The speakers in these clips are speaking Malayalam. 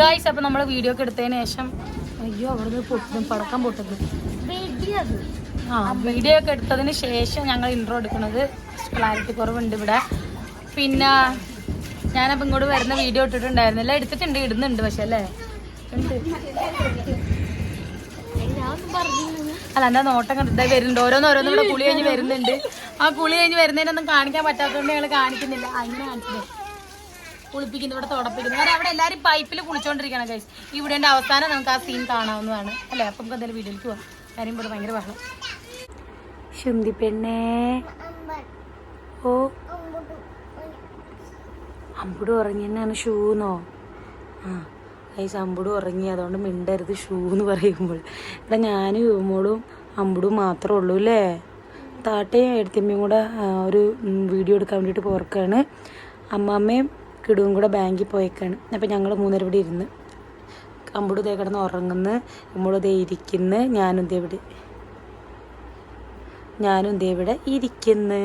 ഗായ്സ് അപ്പൊ നമ്മൾ വീഡിയോ ഒക്കെ എടുത്തതിന് ശേഷം അയ്യോ അവിടെ പൊട്ടും പടക്കം പൊട്ടത് ആ വീഡിയോ ഒക്കെ എടുത്തതിന് ശേഷം ഞങ്ങൾ ഇൻട്രോ എടുക്കുന്നത് ക്ലാരിറ്റി കുറവുണ്ട് ഇവിടെ. പിന്നെ ഞാനപ്പോൾ ഇങ്ങോട്ട് വരുന്ന വീഡിയോ ഇട്ടിട്ടുണ്ടായിരുന്നില്ല എടുത്തിട്ടുണ്ട് ഇടുന്നുണ്ട് പക്ഷെ അല്ലേ? അല്ല എന്താ നോട്ടം കണ്ടിട്ട് വരുന്നുണ്ട്. ഓരോന്ന് ഓരോന്നും ഇവിടെ കുളി കഴിഞ്ഞ് വരുന്നുണ്ട്. ആ കുളി കഴിഞ്ഞ് വരുന്നതിനൊന്നും കാണിക്കാൻ പറ്റാത്തതുകൊണ്ട് ഞങ്ങൾ കാണിക്കുന്നില്ല. അങ്ങനെ കാണിച്ചത് കുളിപ്പിക്കുന്നു ഇവിടെ തുടപ്പിക്കുന്നു കാരണം അവിടെ എല്ലാവരും പൈപ്പിൽ കുളിച്ചോണ്ടിരിക്കണം ഗൈസ് ഇവിടെ അവസാനം നമുക്ക് ആ സീൻ കാണാവുന്നതാണ്. അല്ലേ? അപ്പം നമുക്ക് എന്തായാലും വീഡിയോയിലേക്ക് പോവാം. കാര്യം ഇവിടെ ഭയങ്കര ബഹളം. ശുന്തി പെണ്ണേ. ഓ. അമ്പുട് ഉറങ്ങിയെന്നാണ് ഷൂന്നോ ആ ഗൈസ് അമ്പുട് ഉറങ്ങി. അതുകൊണ്ട് മിണ്ടരുത് ഷൂ എന്ന് പറയുമ്പോൾ. ഇവിടെ ഞാനും ഇവമോളും അമ്പുടും മാത്രമേ ഉള്ളൂ അല്ലേ? താട്ടയും എടുത്തമ്മയും കൂടെ ഒരു വീഡിയോ എടുക്കാൻ വേണ്ടിയിട്ട് പോർക്കാണ്. അമ്മാമ്മയും കിടുവും കൂടെ ബാങ്കിൽ പോയേക്കാണ്. അപ്പോൾ ഞങ്ങൾ മൂന്നര ഇവിടെ ഇരുന്ന് അമ്പുട് ദേ കിടന്ന് ഉറങ്ങുന്നു. അമ്മോൾ ദേ ഇരിക്കുന്നു. ഞാനും ദേ ഇവിടെ ഞാനും ദേ ഇവിടെ ഇരിക്കുന്നു.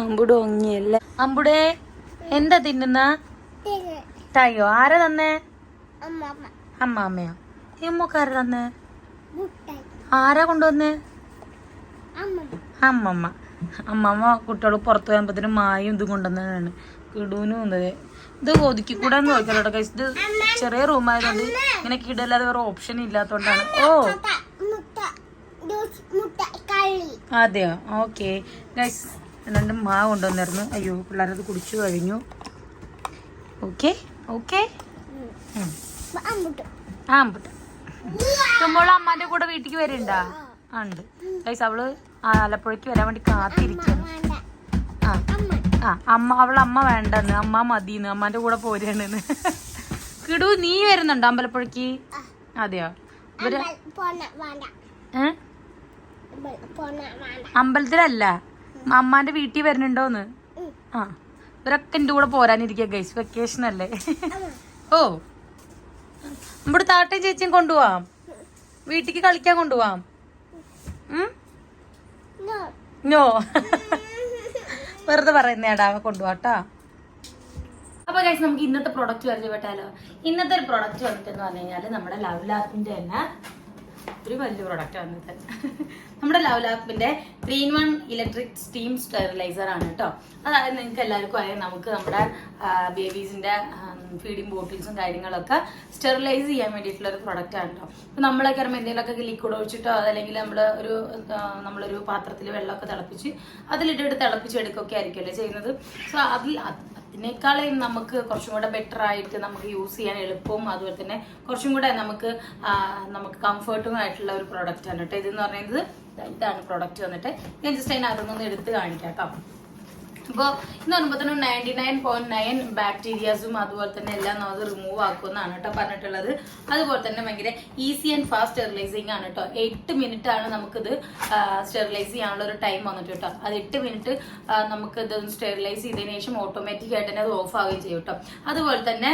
അമ്പുട് ഒങ്ങിയല്ല അമ്പുടെ എന്താ തിന്നുന്ന? തയ്യോ ആരാ തന്നേ? അമ്മാമ്മയോ? ഈ അമ്മക്കാരാ തന്നേ? ആരാ കൊണ്ടുവന്നേ? അമ്മമ്മ. അമ്മമ്മ കുട്ടികൾ പുറത്ത് പോകുമ്പോഴത്തേനും മായും ഇതും കൊണ്ടുവന്നതാണ്. കിടൂനും എന്നത് ഇത് ഒതുക്കി കൂടെ നോക്കിയാലോ കൈസ് ഇത് ചെറിയ റൂമായതുകൊണ്ട് ഇങ്ങനെ കിടല്ലാതെ വേറെ ഓപ്ഷൻ ഇല്ലാത്തതുകൊണ്ടാണ് ഓ. അതെയോ? ഓക്കെ ഗൈസ് രണ്ട് മാ കൊണ്ടുവന്നിരുന്നു. അയ്യോ പിള്ളേരത് കുടിച്ചു കഴിഞ്ഞു. ഓക്കെ ഓക്കെ ആ അമ്പട്ട്. തുമ്പോൾ അമ്മാന്റെ കൂടെ വീട്ടിക്ക് വരുന്നുണ്ടാ ഉണ്ട്. ഗൈസ് അവൾ ആലപ്പുഴയ്ക്ക് വരാൻ വേണ്ടി കാത്തിരിക്കുന്നു ആ ആ അമ്മ അവളെ അമ്മ വേണ്ടെന്ന്. അമ്മ മതിന്ന്. അമ്മാന്റെ കൂടെ പോരാണെന്ന്. കിടു നീ വരുന്നുണ്ടോ അമ്പലപ്പുഴയ്ക്ക്? അതെയോ? ഇവർ അമ്പലത്തിലല്ല. അമ്മാന്റെ വീട്ടിൽ വരുന്നുണ്ടോന്ന്? ആ. ഇവരൊക്കെ എന്റെ കൂടെ പോരാനിരിക്കുക ഗൈസ് വെക്കേഷൻ അല്ലേ? ഓ. നമ്മുടെ താട്ടയും ചേച്ചിയും കൊണ്ടുപോവാം. വീട്ടിക്ക് കളിക്കാൻ കൊണ്ടുപോവാം? നോ വെറുതെ പറയുന്നേടാ കൊണ്ടുപോട്ടാ അപ്പൊ ഗൈസ് നമുക്ക് ഇന്നത്തെ പ്രൊഡക്റ്റ് പരിചയപ്പെട്ടാലോ? ഇന്നത്തെ ഒരു പ്രൊഡക്റ്റ് വന്നിട്ടെന്ന് പറഞ്ഞു കഴിഞ്ഞാൽ നമ്മുടെ ലവ് ലാപ്പിന്റെ തന്നെ ഒരു വലിയ പ്രൊഡക്റ്റ് വന്നത് നമ്മുടെ love ലാപ്പിന്റെ three in one electric steam steriliser ആണ് കേട്ടോ. അതായത് നിങ്ങൾക്ക് എല്ലാവർക്കും അറിയാം നമുക്ക് നമ്മുടെ ബേബീസിന്റെ ഫീഡിങ് ബോട്ടിൽസും കാര്യങ്ങളൊക്കെ സ്റ്റെറിലൈസ് ചെയ്യാൻ വേണ്ടിയിട്ടുള്ള ഒരു പ്രൊഡക്റ്റ് ആണ് കേട്ടോ അപ്പൊ നമ്മളൊക്കെ അറിയുമ്പോൾ എന്തെങ്കിലുമൊക്കെ ലിക്വിഡ് ഒഴിച്ചിട്ടോ അതല്ലെങ്കിൽ നമ്മൾ ഒരു നമ്മളൊരു പാത്രത്തിൽ വെള്ളമൊക്കെ തിളപ്പിച്ച് അതിലിട്ടിട്ട് തിളപ്പിച്ചെടുക്കുകയൊക്കെ ആയിരിക്കുമല്ലോ ചെയ്യുന്നത്. സോ അതിൽ അതിനേക്കാളും നമുക്ക് കുറച്ചും കൂടെ ബെറ്റർ ആയിട്ട് നമുക്ക് യൂസ് ചെയ്യാൻ എളുപ്പവും അതുപോലെ തന്നെ കുറച്ചും കൂടെ നമുക്ക് നമുക്ക് കംഫർട്ടും ആയിട്ടുള്ള ഒരു പ്രൊഡക്റ്റ് ആണ് കേട്ടോ ഇതെന്ന് പറയുന്നത് ഇതാണ് പ്രൊഡക്റ്റ് വന്നിട്ട്. ഞാൻ ജസ്റ്റ് അതിനകത്തുനിന്ന് എടുത്ത് കാണിക്കാം കേട്ടോ അപ്പോൾ എന്ന് പറയുമ്പോൾ തന്നെ നയന്റി നയൻ പോയിന്റ് നയൻ ബാക്ടീരിയാസും അതുപോലെ തന്നെ എല്ലാം നമുക്ക് റിമൂവ് ആക്കുമെന്നാണ് കേട്ടോ പറഞ്ഞിട്ടുള്ളത്. അതുപോലെ തന്നെ ഭയങ്കര ഈസി ആൻഡ് ഫാസ്റ്റ് സ്റ്റെറിലൈസിങ് ആണ് കേട്ടോ. എട്ട് മിനിറ്റ് ആണ് നമുക്കിത് സ്റ്റെറിലൈസ് ചെയ്യാനുള്ള ഒരു ടൈം വന്നിട്ട് കേട്ടോ. അത് എട്ട് മിനിറ്റ് നമുക്ക് ഇത് സ്റ്റെറിലൈസ് ചെയ്തതിന് ശേഷം ഓട്ടോമാറ്റിക് ആയിട്ട് തന്നെ അത് ഓഫ് ആവുകയും ചെയ്യും കേട്ടോ. അതുപോലെ തന്നെ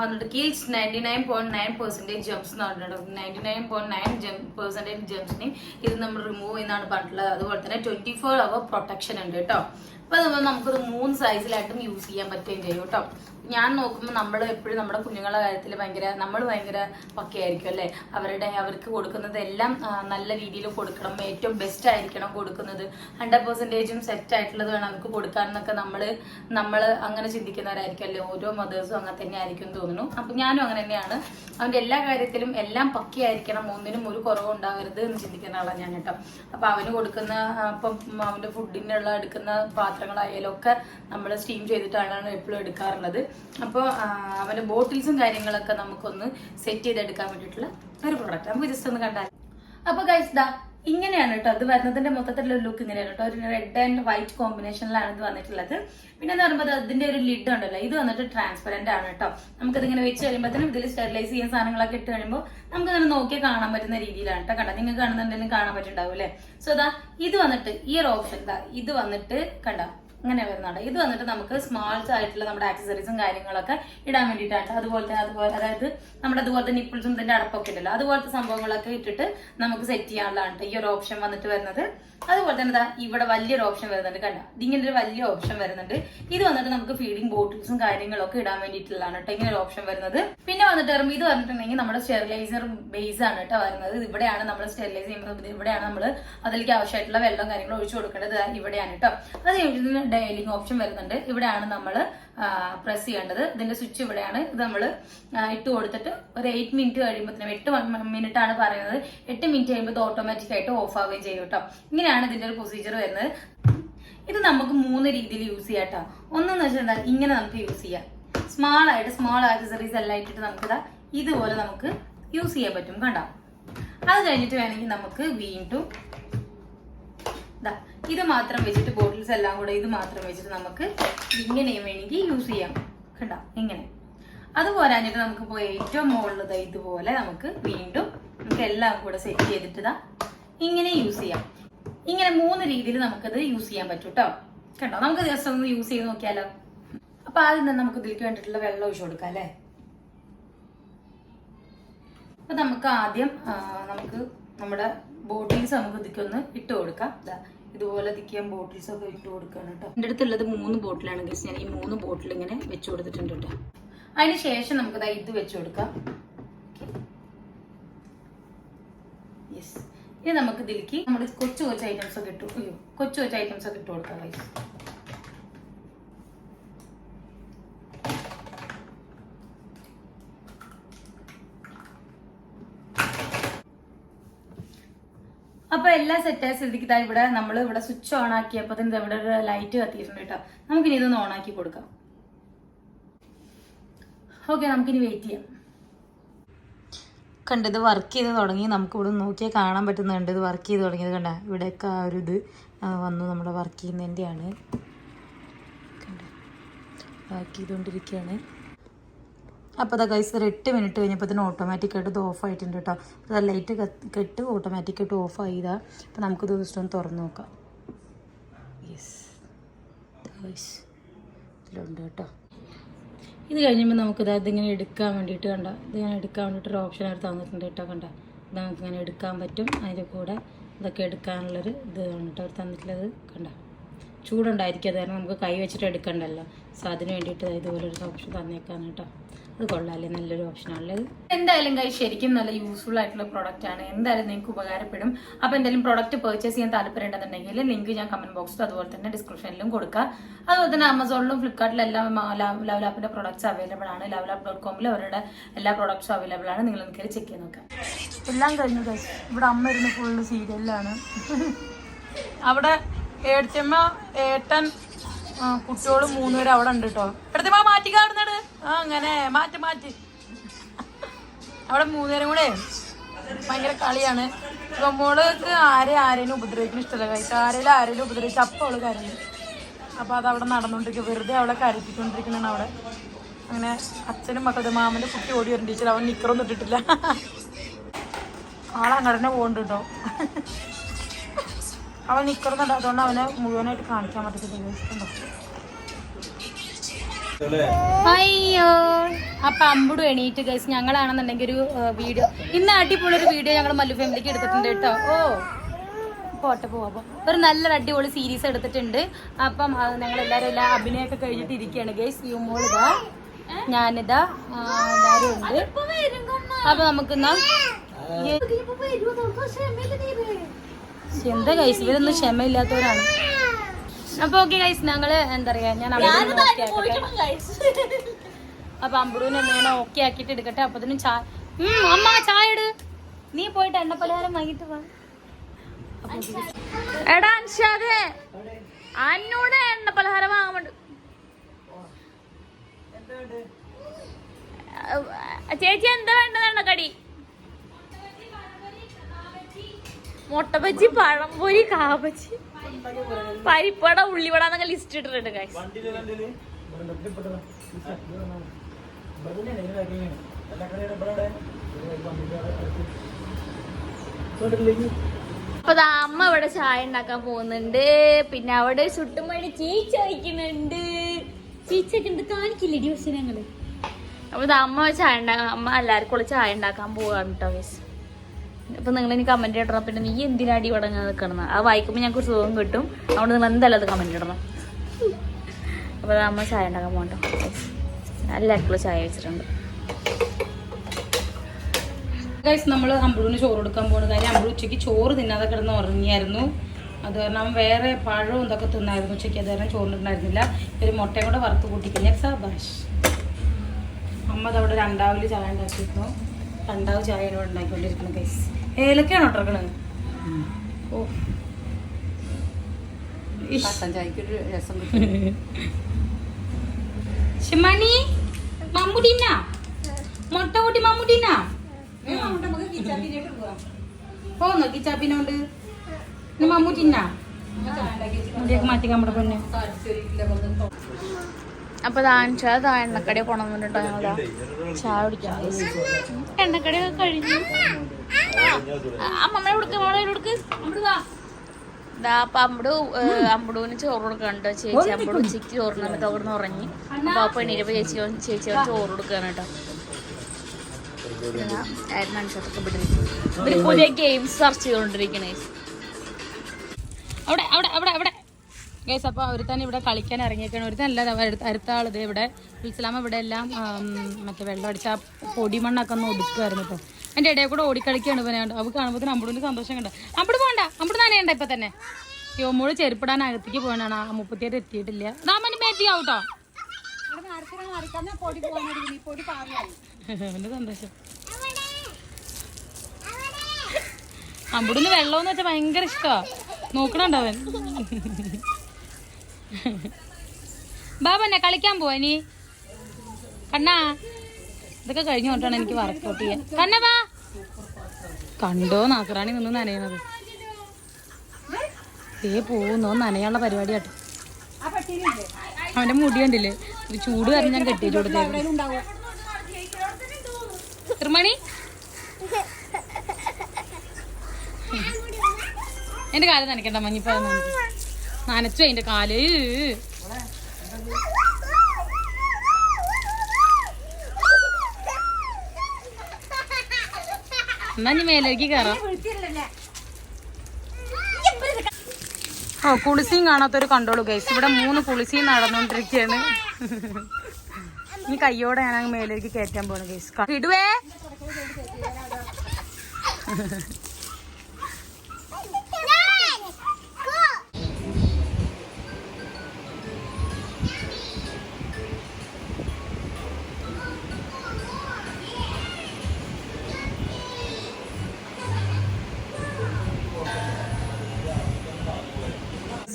വന്നിട്ട് kills ninety nine point nine percentage germs എന്ന് പറഞ്ഞിട്ടുണ്ട്. Ninety nine point nine percentage ജംസിനെയും ഇത് നമ്മൾ റിമൂവ് ചെയ്യുന്നതാണ് പറഞ്ഞിട്ടുള്ളത്. അതുപോലെ തന്നെ ട്വന്റി ഫോർ അവർ പ്രൊട്ടക്ഷൻ ഉണ്ട് കേട്ടോ. അപ്പൊ നമ്മൾ നമുക്കത് മൂന്ന് സൈസിലായിട്ടും യൂസ് ചെയ്യാൻ പറ്റുകയും ചെയ്യും കേട്ടോ. ഞാൻ നോക്കുമ്പോൾ നമ്മൾ എപ്പോഴും നമ്മുടെ കുഞ്ഞുങ്ങളുടെ കാര്യത്തിൽ ഭയങ്കര നമ്മൾ ഭയങ്കര പക്കയായിരിക്കും അല്ലേ? അവരുടെ അവർക്ക് കൊടുക്കുന്നത് എല്ലാം നല്ല രീതിയിൽ കൊടുക്കണം. ഏറ്റവും ബെസ്റ്റ് ആയിരിക്കണം കൊടുക്കുന്നത്. ഹൺഡ്രഡ് പെർസെന്റേജും സെറ്റ് ആയിട്ടുള്ളത് വേണം അവർക്ക് കൊടുക്കാൻ എന്നൊക്കെ നമ്മൾ നമ്മൾ അങ്ങനെ ചിന്തിക്കുന്നവരായിരിക്കും അല്ലേ? ഓരോ മദേഴ്സും അങ്ങനെ തന്നെ ആയിരിക്കും തോന്നുന്നു. അപ്പം ഞാനും അങ്ങനെ തന്നെയാണ്. അവന്റെ എല്ലാ കാര്യത്തിലും എല്ലാം പക്കയായിരിക്കണം. ഒന്നിനും ഒരു കുറവ് ഉണ്ടാകരുത് എന്ന് ചിന്തിക്കുന്ന ആളാണ് ഞാൻ കേട്ടോ. അപ്പം അവന് കൊടുക്കുന്ന അപ്പം അവന്റെ ഫുഡിനുള്ള എടുക്കുന്ന പാത്രങ്ങളായാലും ഒക്കെ നമ്മൾ സ്റ്റീം ചെയ്തിട്ടാണ് എപ്പോഴും എടുക്കാറുള്ളത്. അപ്പോൾ അവന്റെ ബോട്ടിൽസും കാര്യങ്ങളൊക്കെ നമുക്കൊന്ന് സെറ്റ് ചെയ്തെടുക്കാൻ വേണ്ടിയിട്ടുള്ള ഒരു പ്രൊഡക്റ്റ് നമുക്ക് ജസ്റ്റ് ഒന്ന് കണ്ടാൽ അപ്പോൾ ഗൈസ് ദാ ഇങ്ങനെയാണ് കേട്ടോ. അത് വരുന്നതിന്റെ മൊത്തത്തിലുള്ള ലുക്ക് ഇങ്ങനെയാണ് കേട്ടോ. ഒരു റെഡ് ആൻഡ് വൈറ്റ് കോമ്പിനേഷനിലാണ് ഇത് വന്നിട്ടുള്ളത്. പിന്നെ എന്ന് പറയുമ്പോൾ അതിന്റെ ഒരു ലിഡ് ഉണ്ടല്ലോ. ഇത് വന്നിട്ട് ട്രാൻസ്പെറന്റ് ആണ് കേട്ടോ. നമുക്കിത് ഇങ്ങനെ വെച്ച് കഴിയുമ്പോഴത്തേനും ഇതിൽ സ്റ്റെറിലൈസ് ചെയ്യുന്ന സാധനങ്ങളൊക്കെ ഇട്ട് കഴിയുമ്പോൾ നമുക്ക് അങ്ങനെ നോക്കി കാണാൻ പറ്റുന്ന രീതിയിലാണ് കേട്ടോ കണ്ടോ നിങ്ങൾ കാണുന്നുണ്ടെങ്കിലും കാണാൻ പറ്റുണ്ടാവും അല്ലേ? സോ ദാ ഇത് വന്നിട്ട് ഈ ഒരു ഓപ്ഷൻ ദാ ഇത് വന്നിട്ട് കണ്ട? ഇങ്ങനെ വരുന്നുണ്ട് ഇത് വന്നിട്ട് നമുക്ക് സ്മാൾ ആയിട്ടുള്ള നമ്മുടെ ആക്സസറീസും കാര്യങ്ങളൊക്കെ ഇടാൻ വേണ്ടിയിട്ടാണ്. അതുപോലത്തെ അതുപോലെ അതായത് നമ്മുടെ അതുപോലത്തെ നിപ്പിൾസും ഇതിന്റെ അടപ്പൊക്കെ ഉണ്ടല്ലോ അതുപോലത്തെ സംഭവങ്ങളൊക്കെ ഇട്ടിട്ട് നമുക്ക് സെറ്റ് ചെയ്യാനുള്ളതാണ് ഈ ഒരു ഓപ്ഷൻ വന്നിട്ട് വരുന്നത്. അതുപോലെ തന്നെ ഇവിടെ വലിയൊരു ഓപ്ഷൻ വരുന്നുണ്ട് കണ്ട? ഇതിങ്ങനെ ഒരു വലിയ ഓപ്ഷൻ വരുന്നുണ്ട്. ഇത് വന്നിട്ട് നമുക്ക് ഫീഡിംഗ് ബോട്ടിൽസും കാര്യങ്ങളൊക്കെ ഇടാൻ വേണ്ടിയിട്ടുള്ളതാണ് കേട്ടോ ഇങ്ങനെ ഒരു ഓപ്ഷൻ വരുന്നത്. പിന്നെ വന്നിട്ട് വരുമ്പോൾ ഇത് പറഞ്ഞിട്ടുണ്ടെങ്കിൽ നമ്മുടെ സ്റ്റെറിലൈസർ ബേസ് ആണ് കേട്ടോ വരുന്നത്. ഇവിടെയാണ് നമ്മൾ സ്റ്റെറിലൈസ് ചെയ്യുന്നത് ഇവിടെയാണ് നമ്മൾ അതിലേക്ക് ആവശ്യമായിട്ടുള്ള വെള്ളം കാര്യങ്ങൾ ഒഴിച്ചു കൊടുക്കേണ്ടത്. ഇവിടെയാണ് കേട്ടോ അത് കഴിഞ്ഞിട്ട് ഡയലിംഗ് ഓപ്ഷൻ വരുന്നുണ്ട്. ഇവിടെയാണ് നമ്മൾ പ്രസ് ചെയ്യേണ്ടത്. ഇതിന്റെ സ്വിച്ച് ഇവിടെയാണ്. ഇത് നമ്മൾ ഇട്ട് കൊടുത്തിട്ട് ഒരു എയ്റ്റ് മിനിറ്റ് കഴിയുമ്പോഴത്തേനും എട്ട് മിനിറ്റ് ആണ് പറയുന്നത്. എട്ട് മിനിറ്റ് കഴിയുമ്പോൾ ഇത് ഓട്ടോമാറ്റിക് ആയിട്ട് ഓഫ് ആവുകയും ചെയ്യും കേട്ടോ. ഇങ്ങനെയാണ് ഇതിന്റെ ഒരു പ്രൊസീജിയർ വരുന്നത്. ഇത് നമുക്ക് മൂന്ന് രീതിയിൽ യൂസ് ചെയ്യാം കേട്ടോ. ഒന്നെന്ന് വെച്ചാൽ ഇങ്ങനെ നമുക്ക് യൂസ് ചെയ്യാം. സ്മാൾ ആയിട്ട് സ്മാൾ ആക്സസറീസ് എല്ലാം ഇട്ടിട്ട് നമുക്കിതാ ഇതുപോലെ നമുക്ക് യൂസ് ചെയ്യാൻ പറ്റും കണ്ടോ? അത് കഴിഞ്ഞിട്ട് വേണമെങ്കിൽ നമുക്ക് വീണ്ടും ദാ ഇത് മാത്രം വെച്ചിട്ട് ബോട്ടിൽസ് എല്ലാം കൂടെ ഇത് മാത്രം വെച്ചിട്ട് നമുക്ക് ഇങ്ങനെയും വേണമെങ്കിൽ യൂസ് ചെയ്യാം. കണ്ടോ? ഇങ്ങനെ. അത് പോരാഞ്ഞിട്ട് നമുക്ക് പോയി ഏറ്റവും മുകളിലത് ഇതുപോലെ നമുക്ക് വീണ്ടും നമുക്ക് എല്ലാം കൂടെ സെറ്റ് ചെയ്തിട്ട് ഇതാ ഇങ്ങനെ യൂസ് ചെയ്യാം. ഇങ്ങനെ മൂന്ന് രീതിയിൽ നമുക്കത് യൂസ് ചെയ്യാൻ പറ്റും കേട്ടോ കണ്ടോ? നമുക്ക് ജസ്റ്റ് ഒന്ന് യൂസ് ചെയ്ത് നോക്കിയാലോ? അപ്പൊ ആദ്യം തന്നെ നമുക്ക് ഇതിലേക്ക് വേണ്ടിയിട്ടുള്ള വെള്ളം ഒഴിച്ചു കൊടുക്കാം അല്ലേ? അപ്പൊ നമുക്ക് ആദ്യം നമുക്ക് നമ്മുടെ ബോട്ടിൽസ് നമുക്ക് ഇതിലേക്ക് ഒന്ന് ഇട്ട് കൊടുക്കാം. ഇതുപോലെ തിക്കിയാൻ ബോട്ടിൽസ് ഒക്കെ ഇട്ട് കൊടുക്കാണ് കേട്ടോ. എന്റെ അടുത്തുള്ളത് മൂന്ന് ബോട്ടിലാണ് ഗസ് ഞാൻ ഈ മൂന്ന് ബോട്ടിൽ ഇങ്ങനെ വെച്ച് കൊടുത്തിട്ടുണ്ട് കേട്ടോ. അതിന് ശേഷം നമുക്ക് ദാ ഇത് വെച്ച് കൊടുക്കാം. യെസ് ഇനി നമുക്ക് ഇതിലേക്ക് നമ്മൾ കൊച്ചു കൊച്ചു ഐറ്റംസ് ഒക്കെ ഇട്ടു കൊച്ചു കൊച്ചു ഐറ്റംസ് ഒക്കെ ഇട്ട് കൊടുക്കാം guys. അപ്പൊ എല്ലാം സെറ്റ് ആയ സ്ഥിതിക്ക് ദാ ഇവിടെ നമ്മൾ ഇവിടെ സ്വിച്ച് ഓൺ ആക്കിയപ്പോ തന്നെ ഇവിടെ ഒരു ലൈറ്റ് കത്തിയിട്ടുണ്ട് കേട്ടോ. നമുക്കിനി ഇതൊന്ന് ഓൺ ആക്കി കൊടുക്കാം. ഓക്കെ നമുക്കിനി വെയിറ്റ് ചെയ്യാം. കണ്ട് ഇത് വർക്ക് ചെയ്ത് തുടങ്ങി. നമുക്ക് ഇവിടെ നോക്കിയാൽ കാണാൻ പറ്റുന്നുണ്ട്. ഇത് വർക്ക് ചെയ്ത് തുടങ്ങിയത് കണ്ട ഇവിടെയൊക്കെ ആ ഒരു ഇത് വന്നു നമ്മുടെ വർക്ക് ചെയ്യുന്നതിന്റെയാണ് വർക്ക് ചെയ്തുകൊണ്ടിരിക്കുകയാണ്. അപ്പോൾ അതാ കൈസ് ഒരു എട്ട് മിനിറ്റ് കഴിഞ്ഞപ്പോൾ തന്നെ ഓട്ടോമാറ്റിക്കായിട്ട് ഇത് ഓഫ് ആയിട്ടുണ്ട് കേട്ടോ അപ്പോൾ ലൈറ്റ് കെട്ട് ഓട്ടോമാറ്റിക്കായിട്ട് ഓഫ് ആയതാ. അപ്പോൾ നമുക്ക് ദിവസം ഒന്ന് തുറന്ന് നോക്കാം. യെസ് ഇതിലുണ്ട് കേട്ടോ ഇത് കഴിഞ്ഞപ്പോൾ നമുക്കിത് ഇതിങ്ങനെ എടുക്കാൻ വേണ്ടിയിട്ട് കണ്ട ഇതിങ്ങനെ എടുക്കാൻ വേണ്ടിയിട്ടൊരു ഓപ്ഷൻ അവർ തന്നിട്ടുണ്ട് കേട്ടോ കണ്ട. ഇത് നമുക്കിങ്ങനെ എടുക്കാൻ പറ്റും. അതിന്റെ കൂടെ ഇതൊക്കെ എടുക്കാനുള്ളൊരു ഇത് കണ്ടിട്ട് അവർ തന്നിട്ടുള്ളത് കണ്ട. ചൂടുണ്ടായിരിക്കും അത് കാരണം നമുക്ക് കൈ വെച്ചിട്ട് എടുക്കണ്ടല്ലോ. സോ അതിന് വേണ്ടിയിട്ട് ഇതുപോലൊരു ഓപ്ഷൻ തന്നേക്കാണ് കേട്ടോ അത് കൊള്ളാല്ലേ നല്ലൊരു ഓപ്ഷനാണുള്ളത് എന്തായാലും കൈ ശരിക്കും നല്ല യൂസ്ഫുൾ ആയിട്ടുള്ള പ്രോഡക്റ്റ് ആണ്. എന്തായാലും നിങ്ങൾക്ക് ഉപകാരപ്പെടും. അപ്പോൾ എന്തായാലും പ്രോഡക്റ്റ് പർച്ചേസ് ചെയ്യാൻ താല്പര്യമുണ്ടെന്നുണ്ടെങ്കിൽ ലിങ്ക് ഞാൻ കമന്റ് ബോക്സിലും അതുപോലെ തന്നെ ഡിസ്ക്രിപ്ഷനിലും കൊടുക്കാം. അതുപോലെ തന്നെ ആമസോണിലും ഫ്ലിപ്കാർട്ടിലും എല്ലാം ലവ് ലാപ്പിന്റെ പ്രോഡക്ട്സ് അവൈലബിൾ ആണ്. ലവ് ലാപ്പ് ഡോട്ട് കോമിൽ അവരുടെ എല്ലാ പ്രോഡക്ട്സും അവൈലബിൾ ആണ്. നിങ്ങൾ എനിക്ക് ചെക്ക് ചെയ്ത് നോക്കാം. എല്ലാം കഴിഞ്ഞു. ഇവിടെ അമ്മ ഇരുന്ന് ഫുള്ള് സീരിയലിലാണ് അവിടെ ഏട്ടമ്മ ഏട്ടൻ ആ, കുട്ടിയോൾ മൂന്നുപേരും അവിടെ ഉണ്ട് കേട്ടോ പ്രതിമ മാറ്റി കാണുന്നത്. ആ അങ്ങനെ മാറ്റി മാറ്റി. അവിടെ മൂന്നുപേരും കൂടെ ഭയങ്കര കളിയാണ്. മോൾക്ക് ആരെ ആരെയും ഉപദ്രവിക്കുന്ന ഇഷ്ടമല്ല കഴിച്ച് ആരെയും ആരേലും ഉപദ്രവിച്ച് അപ്പം അവൾ കരഞ്ഞു. അപ്പൊ അത് അവിടെ നടന്നുകൊണ്ടിരിക്കുക വെറുതെ അവളെ കരപ്പിക്കൊണ്ടിരിക്കുന്നതാണ് അവിടെ. അങ്ങനെ അച്ഛനും മക്കളുടെ മാമന്റെ കുട്ടി ഓടി വരും അവൻ നിക്കറൊന്നും ഇട്ടിട്ടില്ല. ആളങ്ങനെ തന്നെ പോകുന്നുണ്ട് കേട്ടോ. അവൻ നിക്കറൊന്നും അതുകൊണ്ട് അവനെ മുഴുവനായിട്ട് കാണിക്കാൻ പറ്റത്തില്ല. കണ്ടോ അയ്യോ. അപ്പൊ അമ്പുടു എണീറ്റ് ഗൈസ് ഞങ്ങളാണെന്നുണ്ടെങ്കിൽ ഒരു വീഡിയോ ഇന്ന് അടിപൊളി ഒരു വീഡിയോ ഞങ്ങൾ മല്ലു ഫാമിലിക്ക് എടുത്തിട്ടുണ്ട് കേട്ടോ. ഓ. പോട്ടെ പോവാ ഒരു നല്ലൊരു അടിപൊളി സീരീസ് എടുത്തിട്ടുണ്ട്. അപ്പം ഞങ്ങൾ എല്ലാവരും എല്ലാ അഭിനയമൊക്കെ കഴിഞ്ഞിട്ട് ഇരിക്കുകയാണ് ഗൈസ് യുമോളിതാ ഞാനിതാ എല്ലാരും എല്ലാവരും ഉണ്ട് അപ്പൊ നമുക്കെന്നാ ഈ- എന്താ ഗൈസ് ഇവരൊന്നും ക്ഷമയില്ലാത്തവരാണ്. അപ്പൊ ഓക്കെ ഗൈസ് ഞങ്ങൾ എന്താ പറയാ ഞാൻ അപ്പൊ അമ്പുവിനെ എന്തെങ്കിലും ഓക്കെ ആക്കിട്ട് എടുക്കട്ടെ. അപ്പത്തിനും ചായ അമ്മ ചായ ഇട്. നീ പോയിട്ട് എണ്ണ പലഹാരം വാങ്ങിട്ട് വാ. അപ്പൊ. എടാ അൻഷാദേ അന്നോട് എണ്ണ പലഹാരം വാങ്ങുന്നുണ്ട് ചേച്ചി എന്താ വേണ്ടത് എണ്ണക്കടി മുട്ട ബജ്ജി പഴംപൊരി കാബജി. പരിപ്പട ഉള്ളിവട എന്നൊക്കെ ലിസ്റ്റ് ഇട്ടിട്ടുണ്ട് ഗൈസ് അപ്പൊ അമ്മ ഇവിടെ ചായ ഉണ്ടാക്കാൻ പോകുന്നുണ്ട്. പിന്നെ അവിടെ ചുട്ടുമണി ചീച്ച വയ്ക്കുന്നുണ്ട് ചീച്ചൊക്കെ കാണിക്കില്ലേ ദിവസം അപ്പൊ അമ്മ ചായ ഉണ്ടാക്കാൻ അമ്മ എല്ലാവർക്കും ചായ ഉണ്ടാക്കാൻ പോവാണ് കേട്ടോ ഗൈസ് അപ്പൊ നിങ്ങൾ ഇനി കമന്റ് ഇടണം. പിന്നെ നീ എന്തിനാടി ഇവിടെ ഇങ്ങനെ നിൽക്കണം ആ വായിക്കുമ്പോൾ ഞങ്ങൾക്ക് സുഖം കിട്ടും. അതുകൊണ്ട് നിങ്ങൾ എന്തായാലും അത് കമന്റ് ഇടണം. അപ്പൊ നമ്മൾ ചായ ഉണ്ടാക്കാൻ പോകട്ടോ എല്ലാവർക്കും ചായ വെച്ചിട്ടുണ്ട്. നമ്മൾ അമ്പളൂന് ചോറ് കൊടുക്കാൻ പോകുന്നത് കാര്യം അമ്പളു ഉച്ചയ്ക്ക് ചോറ് തിന്നാതെ കിടന്ന് ഉറങ്ങിയായിരുന്നു. അത് കാരണം വേറെ പഴവും ഇതൊക്കെ തിന്നായിരുന്നു ഉച്ചയ്ക്ക്. അത് കാരണം ചോറിനുണ്ടായിരുന്നില്ല ഒരു മുട്ടയും കൂടെ വറുത്ത് കൂട്ടിക്കഴിഞ്ഞാൽ സബാഷ്. അമ്മ അതവിടെ രണ്ടാവിൽ ചായ ഉണ്ടാക്കിയിരുന്നു. രണ്ടാവ് ചായ ഇവിടെ ഉണ്ടാക്കിക്കൊണ്ടിരിക്കുന്നു ഗൈസ് ഏലക്കാണോ ഇട്ടിരിക്കണത് ഓ ശിമാണി മമ്മൂട്ടിന്നാ മുട്ട കൂട്ടി മമ്മൂട്ടിന്നാ പോന്നോ കിച്ചാപ്പിനോണ്ട്. ഇന്ന് മമ്മൂട്ടിന്നാ മുടിയൊക്കെ മാറ്റി നമ്മുടെ പൊന്നെ. അപ്പൊ താഴ്ച താ എണ്ണക്കട പോണം കേട്ടോ ഞങ്ങളാ ചായ കുടിക്കാം എണ്ണക്കടയൊക്കെ കഴിഞ്ഞു. അമ്മമ്മ കൊടുക്ക് മോളെ കൊടുക്ക് ദാ. അപ്പൊ അമ്പടു അമ്പടൂന് ചോറ് കൊടുക്കാനുണ്ട്. ചേച്ചി അമ്പടു ഉച്ചയ്ക്ക് ചോറ് എന്നിട്ട് അവിടെ നിന്ന് ഉറങ്ങി. അപ്പൊ ആ പെണ്ണീരപ്പോ ചേച്ചി ചേച്ചി ചോറ് കൊടുക്കാണ് കേട്ടോ. മനുഷ്യർക്ക് ഇവർ പുതിയ ഗെയിംസ് സെർച്ച് ചെയ്തോണ്ടിരിക്കണേ അവിടെ അവിടെ അവിടെ അവിടെ. ഗൈസ് അപ്പോൾ അവർ തന്നെ ഇവിടെ കളിക്കാൻ ഇറങ്ങിയേക്കാണ്. ഒരു തന്നെ അടുത്ത ആൾ ഇത് ഇവിടെ. ഇസ്ലാം ഇവിടെ എല്ലാം മറ്റേ വെള്ളം അടിച്ച പൊടിമണ്ണൊക്കെ ഒന്ന് ഒതുക്കുമായിരുന്നു കേട്ടോ എന്റെ ഇടയിൽ കൂടെ ഓടിക്കളിക്കാണ് ഇവനെ അവ കാണുമ്പോൾ അമ്പടിന് സന്തോഷം കണ്ട. അമ്പട് പോകണ്ട അമ്പട് നനയണ്ട ഇപ്പൊ തന്നെ? യോമോൾ ചെരുപ്പിടാൻ അകത്തേക്ക് പോകാനാണ് ആ മുപ്പത്തിയേറ്റ് എത്തിയിട്ടില്ല. നാമന് മേത്തിയാവട്ടോ അവന്റെ സന്തോഷം. എന്ന് വെള്ളമെന്ന് വെച്ചാൽ ഭയങ്കര ഇഷ്ടമാ നോക്കണുണ്ടോ അവൻ? ബാബന്നെ കളിക്കാൻ പോവാ ഇനി. കണ്ണാ ഇതൊക്കെ കഴിഞ്ഞു കൊണ്ടാണ് എനിക്ക് വർക്കൗട്ട് ചെയ്യാൻ. കണ്ണ വാ. കണ്ടോ നാക്കറാണി നിന്ന് നനയണത്. ഏ പോകുന്നോ നനയാനുള്ള പരിപാടി കേട്ടോ അവന്റെ മുടി കണ്ടില്ലേ? ഒരു ചൂട് കാരണം ഞാൻ കൊടുത്തേക്കും ചെറുമണി എന്റെ കാലം നനയ്ക്കണ്ട മഞ്ഞിപ്പോ നനച്ചു അതിന്റെ കാൽ. എന്നാ നീ മേലേക്ക് കയറാം ഓ കുളിസിയും കാണാത്തൊരു കണ്ടോളൂ ഗൈസ് ഇവിടെ മൂന്ന് കുളിസിയും നടന്നുകൊണ്ടിരിക്കുകയാണ് ഇനി കയ്യോടെ ഞാൻ മേലേക്ക് കയറ്റാൻ പോണു ഗൈസ് ഇടുവേ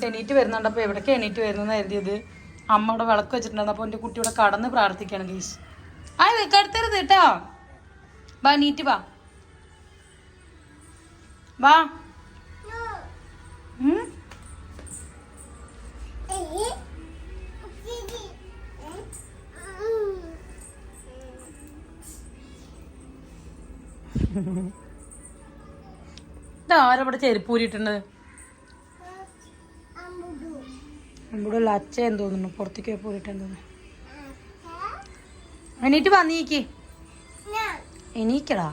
എണീറ്റ് വരുന്നുണ്ട്. അപ്പോൾ എവിടേക്ക് എണീറ്റ് വരുന്നതെന്ന് കരുതിയത്? അമ്മ അവിടെ വിളക്ക് വെച്ചിട്ടുണ്ടായിരുന്നു. അപ്പോൾ എന്റെ കുട്ടിയോടെ കടന്ന് പ്രാർത്ഥിക്കണം ഗീസ് ആ കടുത്തരുത് കേട്ടോ. വാ നീറ്റ് വാ. വാ? ഇതാരവിടെ ചെരുപ്പ് നമ്മുടെ ഉള്ള അച്ഛൻ തോന്നുന്നു പുറത്തേക്ക് പോയിട്ട് തോന്നുന്നു. എണീറ്റ് വാ നീക്ക് എണീക്കടാ.